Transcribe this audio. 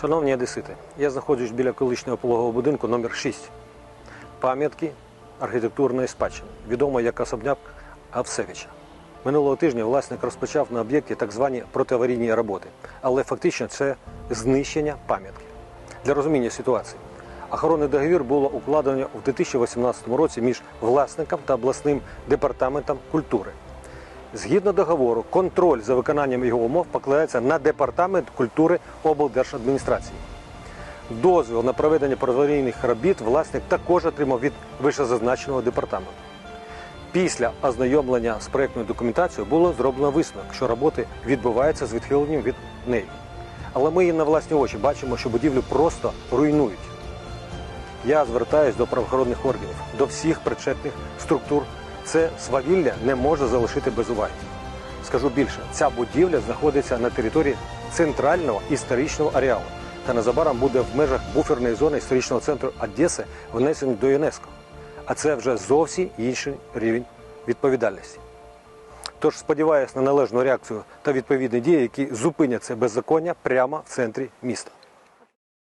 Шановні одесити, я знаходжусь біля колишнього пологового будинку номер 6 Пам'ятки архітектурної спадщини, відомо як особняк Авсевича. Минулого тижня власник розпочав на об'єкті так звані протиаварійні роботи, але фактично це знищення пам'ятки. Для розуміння ситуації. Охоронний договір було укладено у 2018 році між власником та обласним департаментом культури. Згідно договору, контроль за виконанням його умов покладається на департамент культури облдержадміністрації. Дозвіл на проведення протиаварійних робіт власник також отримав від вищезазначеного департаменту. Після ознайомлення з проєктною документацією було зроблено висновок, що роботи відбуваються з відхиленням від неї. Але ми на власні очі бачимо, що будівлю просто руйнують. Я звертаюся до правоохоронних органів, до всіх причетних структур. Це свавілля не може залишити без уваги. Скажу більше, ця будівля знаходиться на території центрального історичного ареалу та незабаром буде в межах буферної зони історичного центру Одеси внесена до ЮНЕСКО. А це вже зовсім інший рівень відповідальності. Тож сподіваюся на належну реакцію та відповідні дії, які зупинять це беззаконня прямо в центрі міста.